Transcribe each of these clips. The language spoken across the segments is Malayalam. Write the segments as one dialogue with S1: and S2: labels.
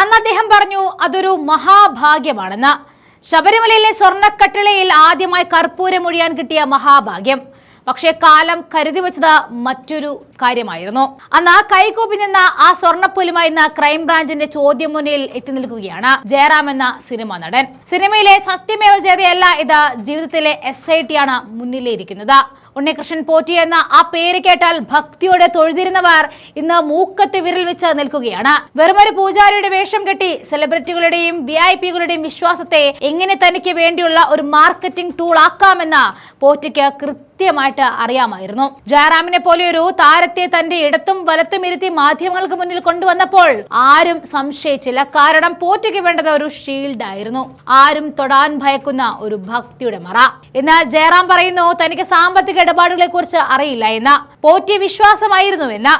S1: അന്ന് അദ്ദേഹം പറഞ്ഞു അതൊരു മഹാഭാഗ്യമാണെന്ന്. ശബരിമലയിലെ സ്വർണക്കട്ടിളയിൽ ആദ്യമായി കർപ്പൂരം ഒഴിയാൻ കിട്ടിയ മഹാഭാഗ്യം. പക്ഷേ കാലം കരുതി വെച്ചത് മറ്റൊരു കാര്യമായിരുന്നു. അന്ന് കൈകൂപ്പി നിന്ന ആ സ്വർണപ്പുലുമായി എന്ന ക്രൈംബ്രാഞ്ചിന്റെ ചോദ്യം മുന്നിൽ എത്തി നിൽക്കുകയാണ് ജയറാം എന്ന സിനിമ നടൻ. സിനിമയിലെ സത്യമേവ ജയതയല്ല ഇത് ജീവിതത്തിലെ എസ് ഐ ടി ആണ് മുന്നിലിരിക്കുന്നത്. ഉണ്ണികൃഷ്ണൻ പോറ്റി എന്ന ആ പേര് കേട്ടാൽ ഭക്തിയോടെ തൊഴുതിരുന്നവർ ഇന്ന് മൂക്കത്ത് വിരൽ വെച്ച് നിൽക്കുകയാണ്. വെറുമൊരു പൂജാരിയുടെ വേഷം കെട്ടി സെലിബ്രിറ്റികളുടെയും വി ഐ പികളുടെയും വിശ്വാസത്തെ എങ്ങനെ തനിക്ക് വേണ്ടിയുള്ള ഒരു മാർക്കറ്റിംഗ് ടൂൾ ആക്കാമെന്ന് പോറ്റിക്ക് കൃത്യമായിട്ട് അറിയാമായിരുന്നു. ജയറാമിനെ പോലെ ഒരു താരത്തെ തന്റെ ഇടത്തും വലത്തും ഇരുത്തി മാധ്യമങ്ങൾക്ക് മുന്നിൽ കൊണ്ടുവന്നപ്പോൾ ആരും സംശയിച്ചില്ല. കാരണം പോറ്റയ്ക്ക് വേണ്ടത് ഒരു ഷീൽഡ് ആയിരുന്നു. ആരും തൊടാൻ ഭയക്കുന്ന ഒരു ഭക്തിയുടെ മറ. എന്നാൽ ജയറാം പറയുന്നു തനിക്ക് സാമ്പത്തിക ഇടപാടുകളെ കുറിച്ച് അറിയില്ല എന്ന. പോറ്റി വിശ്വാസമായിരുന്നു എന്ന.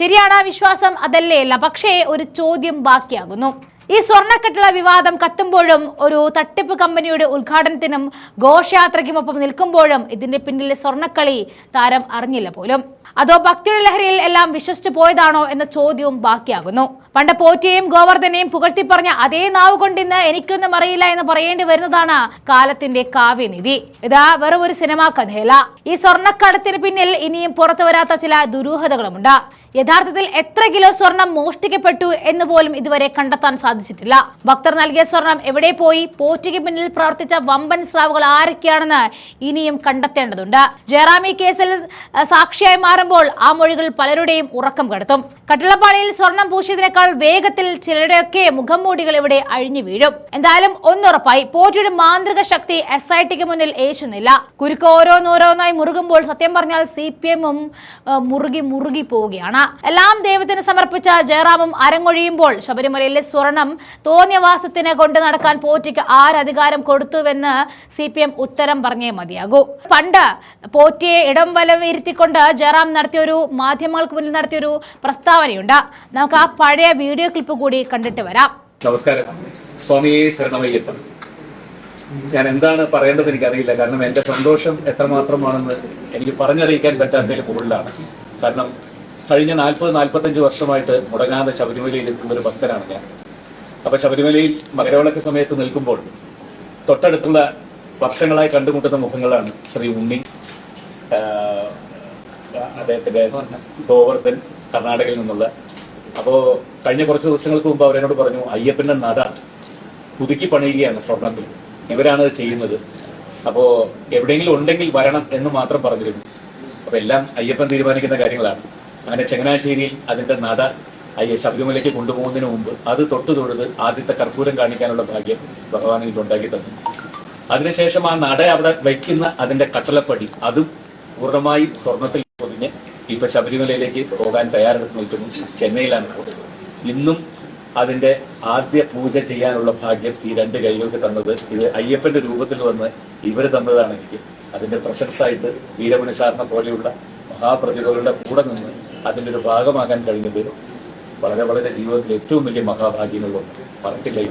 S1: ശരിയാണ് വിശ്വാസം അതല്ലേ അല്ല പക്ഷേ ഒരു ചോദ്യം ബാക്കിയാകുന്നു. ഈ സ്വർണക്കെട്ടിള വിവാദം കത്തുമ്പോഴും ഒരു തട്ടിപ്പ് കമ്പനിയുടെ ഉദ്ഘാടനത്തിനും ഘോഷയാത്രയ്ക്കുമൊപ്പം നിൽക്കുമ്പോഴും ഇതിന്റെ പിന്നിലെ സ്വർണക്കളി താരം അറിഞ്ഞില്ല പോലും. അതോ ഭക്തിയുടെ ലഹരിയിൽ എല്ലാം വിശ്വസിച്ചു പോയതാണോ എന്ന ചോദ്യവും ബാക്കിയാകുന്നു. പണ്ട് പോറ്റയും ഗോവർദ്ധനെയും പുകഴ്ത്തി പറഞ്ഞ അതേ നാവ് കൊണ്ട് ഇന്ന് എനിക്കൊന്നും അറിയില്ല എന്ന് പറയേണ്ടി വരുന്നതാണ് കാലത്തിന്റെ കാവ്യനിധി ഇതാ വെറും ഒരു സിനിമാ കഥയല്ല. ഈ സ്വർണക്കടത്തിന് പിന്നിൽ ഇനിയും പുറത്തു വരാത്ത ചില ദുരൂഹതകളുമുണ്ട്. യഥാർത്ഥത്തിൽ എത്ര കിലോ സ്വർണം മോഷ്ടിക്കപ്പെട്ടു എന്ന് പോലും ഇതുവരെ കണ്ടെത്താൻ സാധിച്ചിട്ടില്ല. ഭക്തർ നൽകിയ സ്വർണം എവിടെ പോയി? പോറ്റിക്ക് പിന്നിൽ പ്രവർത്തിച്ച വമ്പൻ സ്രാവുകൾ ആരൊക്കെയാണെന്ന് ഇനിയും കണ്ടെത്തേണ്ടതുണ്ട്. ജയറാമി കേസിൽ സാക്ഷിയായി മാറുമ്പോൾ ആ മൊഴികൾ പലരുടെയും ഉറക്കം കെടുത്തും. കട്ടിളപ്പാളിയിൽ സ്വർണം പൂശിയതിനേക്കാൾ വേഗത്തിൽ ചിലരുടെയൊക്കെ മുഖംമൂടികൾ ഇവിടെ അഴിഞ്ഞു വീഴും. എന്തായാലും ഒന്നുറപ്പായി പോറ്റിയുടെ മാന്ത്രിക ശക്തി എസ് ഐ ടിക്ക് മുന്നിൽ ഏശുന്നില്ല. കുരുക്ക് ഓരോന്നോരോന്നായി മുറുകുമ്പോൾ സത്യം പറഞ്ഞാൽ സി പി എമ്മും മുറുകി മുറുകി പോവുകയാണ്. എല്ലാം ദൈവത്തിന് സമർപ്പിച്ച ജയറാമും അരങ്ങൊഴിയുമ്പോൾ ശബരിമലയിലെ സ്വർണം തോന്നിയവാസത്തിന് കൊണ്ട് നടക്കാൻ പോറ്റിക്ക് ആരധികാരം കൊടുത്തുവെന്ന് സി പി എം ഉത്തരം പറഞ്ഞേ മതിയാകൂ. പണ്ട് പോറ്റിയെ ഇടം വലം ഇരുത്തിക്കൊണ്ട് ജയറാം നടത്തിയൊരു മാധ്യമങ്ങൾക്ക് മുന്നിൽ നടത്തിയൊരു പ്രസ്താവനയുണ്ട് നമുക്ക് ആ പഴയ വീഡിയോ ക്ലിപ്പ് കൂടി കണ്ടിട്ട് വരാം.
S2: നമസ്കാരം. ഞാൻ എന്താണ് പറയേണ്ടത് എനിക്കറിയില്ല. കാരണം എന്റെ സന്തോഷം എത്രമാത്രമാണെന്ന് എനിക്ക് പറഞ്ഞറിയിക്കാൻ പറ്റാത്തതിൽ കൂടുതലാണ് കാരണം കഴിഞ്ഞ നാൽപ്പത് നാൽപ്പത്തഞ്ച് വർഷമായിട്ട് മുടങ്ങാതെ ശബരിമലയിൽ എത്തുന്ന ഒരു ഭക്തനാണ് ഞാൻ. അപ്പൊ ശബരിമലയിൽ മകരവിളക്ക് സമയത്ത് നിൽക്കുമ്പോൾ തൊട്ടടുത്തുള്ള വർഷങ്ങളായി കണ്ടുമുട്ടുന്ന മുഖങ്ങളാണ് ശ്രീ ഉണ്ണി. അദ്ദേഹത്തിന്റെ ഗോവർദ്ധൻ കർണാടകയിൽ നിന്നുള്ള. അപ്പോ കഴിഞ്ഞ കുറച്ച് ദിവസങ്ങൾക്ക് മുമ്പ് അവരെന്നോട് പറഞ്ഞു അയ്യപ്പന്റെ നട പുതുക്കി പണിയുകയാണ് സ്വർണത്തിൽ. ഇവരാണ് അത് ചെയ്യുന്നത്. അപ്പോ എവിടെയെങ്കിലും ഉണ്ടെങ്കിൽ വരണം എന്ന് മാത്രം പറഞ്ഞിരുന്നു. അപ്പൊ എല്ലാം അയ്യപ്പൻ തീരുമാനിക്കുന്ന കാര്യങ്ങളാണ്. അങ്ങനെ ചങ്ങനാശ്ശേരിയിൽ അതിന്റെ നട അയ്യ ശബരിമലയ്ക്ക് കൊണ്ടുപോകുന്നതിന് മുമ്പ് അത് തൊട്ടു തൊഴുത് ആദ്യത്തെ കർപ്പൂരം കാണിക്കാനുള്ള ഭാഗ്യം ഭഗവാൻ എനിക്ക് ഉണ്ടാക്കി തന്നു. അതിനുശേഷം ആ നട അവിടെ വയ്ക്കുന്ന അതിന്റെ കട്ടളപ്പടി അതും പൂർണമായും സ്വർണത്തിൽ പൊതിഞ്ഞ് ഇപ്പൊ ശബരിമലയിലേക്ക് പോകാൻ തയ്യാറെടുത്ത് നിൽക്കുന്നു ചെന്നൈയിലാണ് ഇന്നും അതിന്റെ ആദ്യ പൂജ ചെയ്യാനുള്ള ഭാഗ്യം ഈ രണ്ട് കൈകൾക്ക് തന്നത് ഇത് അയ്യപ്പന്റെ രൂപത്തിൽ വന്ന് ഇവർ തന്നതാണ് എനിക്ക് അതിന്റെ പ്രസൻസ് ആയിട്ട് വീരമണി സാറിനെ പോലെയുള്ള മഹാപ്രതിഭകളുടെ കൂടെ നിന്ന് അതിന്റെ ഒരു ഭാഗമാകാൻ കഴിഞ്ഞത് വളരെ വളരെ ജീവിതത്തിൽ ഏറ്റവും വലിയ മഹാഭാഗ്യങ്ങളുണ്ട് മറക്കില്ല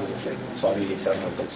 S2: സ്വാമി ശരണത്തിൽ